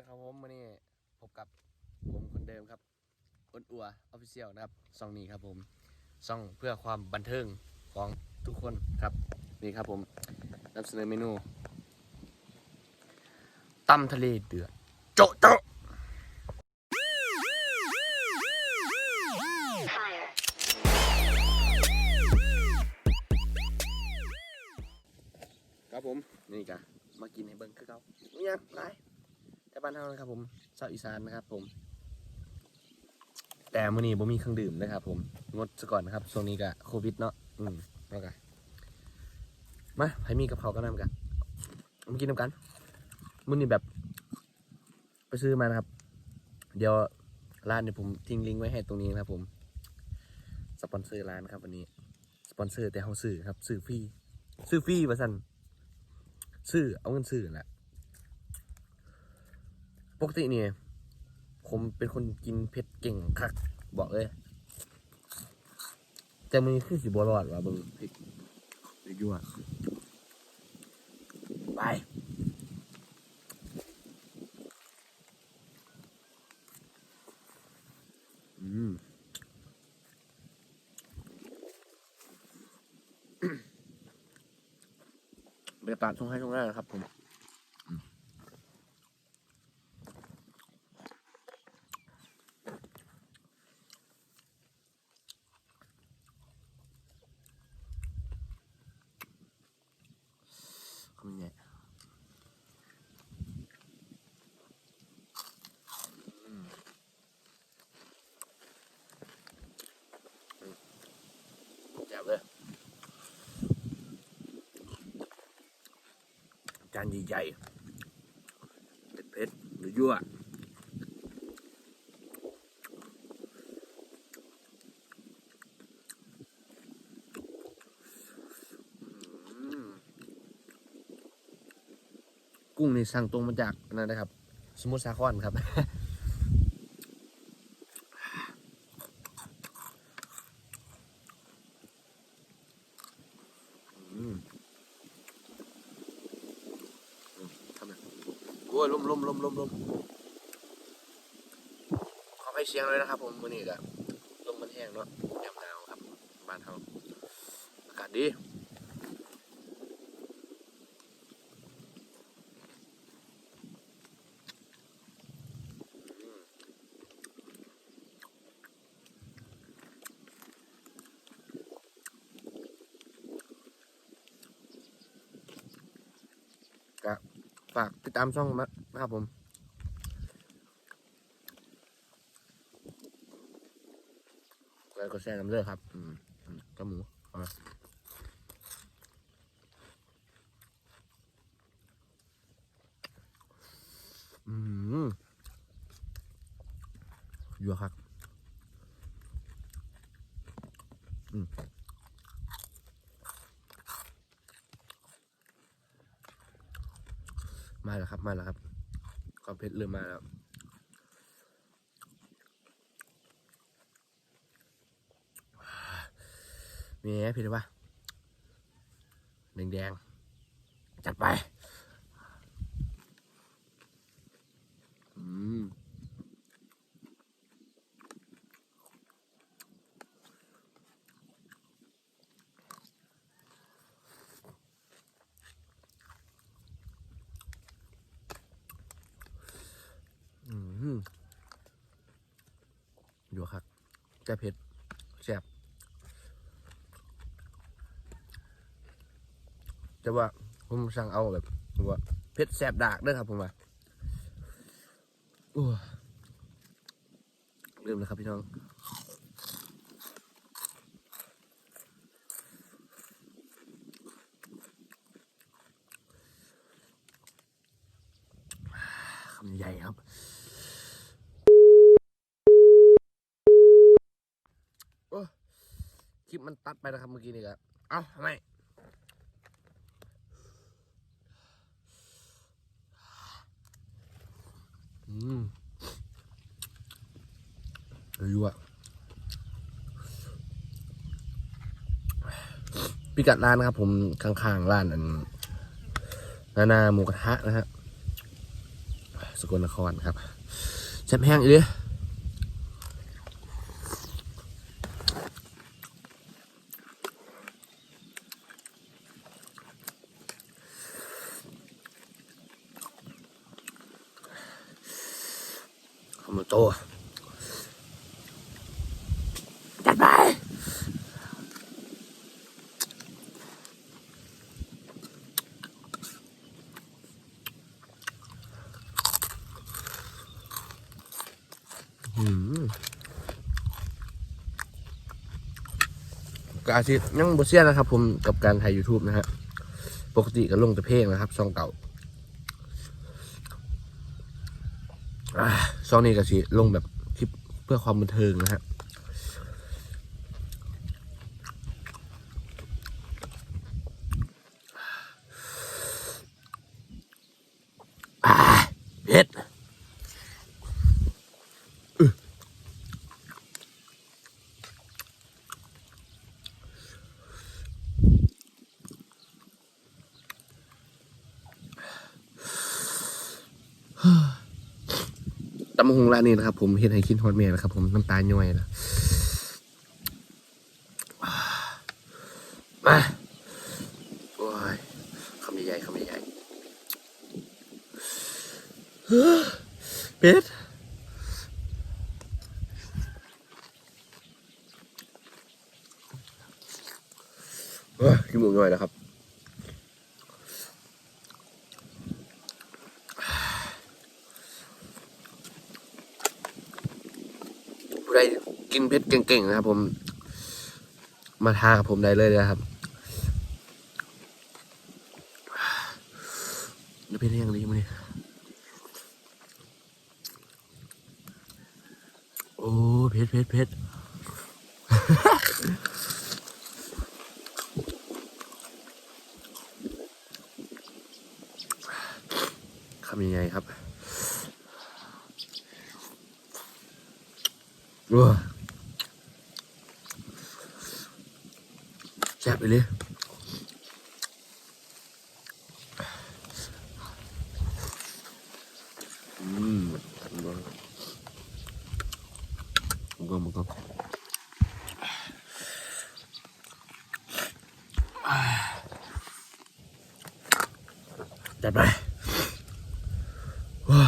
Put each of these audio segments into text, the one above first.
นะครับผมวันนี้พบกับผมคนเดิมครับอ้นอัวออฟฟิเชียลนะครับซองนี้ครับผมซองเพื่อความบันเทิงของทุกคนครับนี่ครับผมนำเสนอเมนูตำทะเลเดือดโจะโจะครับผมนี่กะมากินให้เบิ้งคือเขานี่ยังไล่ บ้านเฮานะครับผมชาวอีสานนะครับผม แต่มื้อนี้บ่มีเครื่องดื่มนะครับ ผมงดซะก่อนนะครับช่วงนี้ก็โควิดเนาะอืมแล้วกันมาใครมีกับเขาก็นำกันมากินนำกันมื้อนี้แบบ ไปซื้อมานะครับ เดี๋ยวร้านเนี่ยผมทิ้งลิงก์ไว้ให้ตรงนี้นะครับ ผมสปอนเซอร์ร้านครับวันนี้สปอนเซอร์แต่เขาซื้อครับซื้อฟรีซื้อฟรีว่าสันซื้อเอาเงินซื้อแหละ ปกติเนี่ยผมเป็นคนกินเผ็ดเก่งคัก บอกเลย แต่มันคือสิบรอดว่ะเบิ่งพริกพริกยั่วไปอืมบรรยากาศช่วงให้ช่วงแรกนะครับผมอืมคำใหญ่อืมแจ่บเลย จานใหญ่ๆเผ็ดๆหรือยั่วกุ้งนี่สั่งตรงมาจากนั่นนะครับ สมุทรสาครครับ อืม ทำไมโอ้ยลมลมลมลมลมขอให้เสียงเลยนะครับ ผมวันนี้ก็ลมมันแห้งเนาะยามหนาวครับ บ้านเขาอากาศดีอืมก็ ฝากติดตามช่องนะครับผมแล้วก็แช่น้ำเลือดครับอืมกับหมูเอามาอืมยัวครับ มาแล้วครับมาแล้วครับความเผ็ดเริ่มมาแล้วมีไงพี่ดูปะแดงแดงๆจัดไป อืมอืม อยู่ครับแต่เผ็ดแซ่บแต่ว่าผมสั่งเอาแบบว่าเผ็ดแสบดากด้วยครับผมว่าลืมแล้วครับพี่น้อง คำใหญ่ครับ โอ้ คลิปมันตัดไปนะครับเมื่อกี้นี่ครับเอ้าทำไมอืมยั่วพิกัดร้านนะครับ ผมข้างๆร้านอันนานาหมูกระทะนะฮะสกลนครครับแซ่บแห้งอีเมยโตจัดไปอืมก็อาชีพยังบเซียนนะครับผมกับการถ่าย YouTube นะฮะปกติก็ลงแต่เพลงนะครับช่องเก่าอ่า ช่องนี้ก็สิลงแบบคลิปเพื่อความบันเทิงนะฮะ มะฮุงร้านนี้นะครับ ผมเฮ็ดให้คิดฮอดแม่นะครับ ผมน้ำตาย่อยนะมาโอ้ยคำใหญ่ๆคำใหญ่ๆเป็ดกินหมูย่อยแล้วครับ ผู้ใด เผ็ดเก่งๆนะครับผม มาทากับผมได้เลยนะครับจะเป็นยังไงดีมั้ยโอ้เผ็ดเผ็ดเผ็ดคำยังไงครับว้าแซ่บไปเลยอืมมันก็มันก็มันก็จัดไปว้า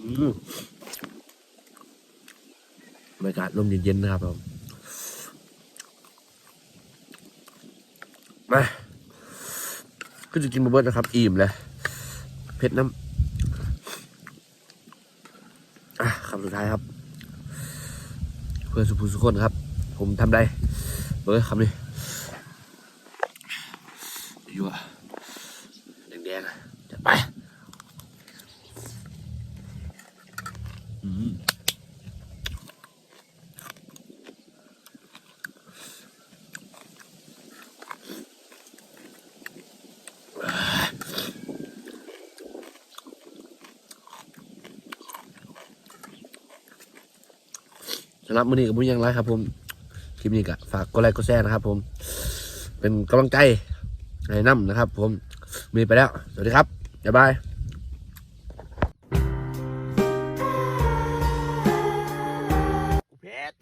อืม บรรยากาศลมเย็นๆนะครับผมมาก็จะกินมาเบิร์ดนะครับ อิ่มเลยเผ็ดน้ำอะคำสุดท้ายครับ เพื่อสุภูสุคนครับ ผมทำได้เบิร์ดคำนี้อยู่อะแดงๆอะจัดไป อืม สำหรับมื้อนี้กับมื้อยังไรครับ ผมคลิปนี้ก็ฝากกดไลค์กดแชร์นะครับ ผม เป็นกำลังใจให้น้ำนะครับ ผมมีไปแล้ว สวัสดีครับบ๊ายบายเผ็ด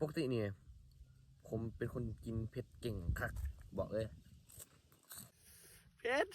ปกติเนี่ยผมเป็นคนกินเผ็ดเก่งคักบอกเลย เผ็ด